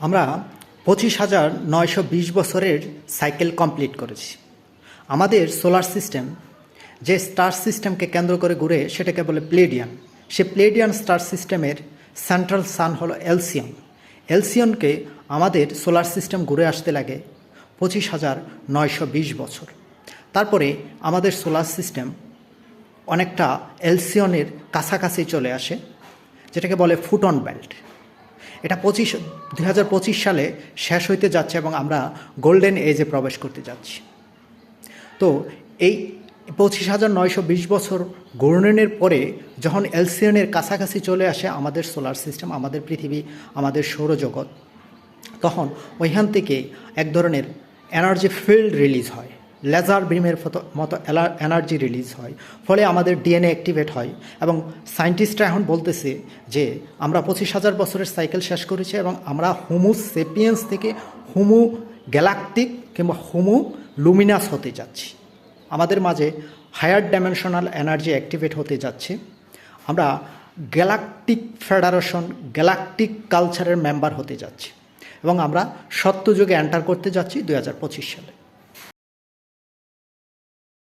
আমরা পঁচিশ হাজার নয়শো বিশ বছরের সাইকেল কমপ্লিট করেছি। আমাদের সোলার সিস্টেম, যে স্টার সিস্টেমকে কেন্দ্র করে ঘুরে সেটাকে বলে প্লেডিয়ান। সে প্লেডিয়ান স্টার সিস্টেমের সেন্ট্রাল সান হলো এলসিয়ন। এলসিয়নকে আমাদের সোলার সিস্টেম ঘুরে আসতে লাগে পঁচিশ হাজার নয়শো বিশ বছর। তারপরে আমাদের সোলার সিস্টেম অনেকটা এলসিয়নের কাছাকাছি চলে আসে, যেটাকে বলে ফুটন বেল্ট। এটা পঁচিশ, দুই হাজার পঁচিশ সালে শেষ হইতে যাচ্ছে এবং আমরা গোল্ডেন এজে প্রবেশ করতে যাচ্ছি। তো এই পঁচিশ হাজার নয়শো বিশ বছর ঘূর্ণনের পরে যখন এলসিয়নের কাছাকাছি চলে আসে আমাদের সোলার সিস্টেম আমাদের পৃথিবী, আমাদের সৌরজগৎ, তখন ওইখান থেকে এক ধরনের এনার্জি ফিল্ড রিলিজ হয়। লেজার বিমের মতো এনার্জি রিলিজ হয়। ফলে আমাদের ডিএনএ অ্যাক্টিভেট হয় এবং সায়েন্টিস্টরা এখন বলতেছে যে, আমরা পঁচিশ হাজার বছরের সাইকেল শেষ করেছি এবং আমরা হোমো সেপিয়েন্স থেকে হোমো গ্যালাকটিক কিংবা হোমো লুমিনাস হতে যাচ্ছি। আমাদের মাঝে হায়ার ডাইমেনশনাল এনার্জি অ্যাক্টিভেট হতে যাচ্ছে। আমরা গ্যালাকটিক ফেডারেশন, গ্যালাকটিক কালচারের মেম্বার হতে যাচ্ছি এবং আমরা সত্যযুগে এন্টার করতে যাচ্ছি দু হাজার পঁচিশ সালে।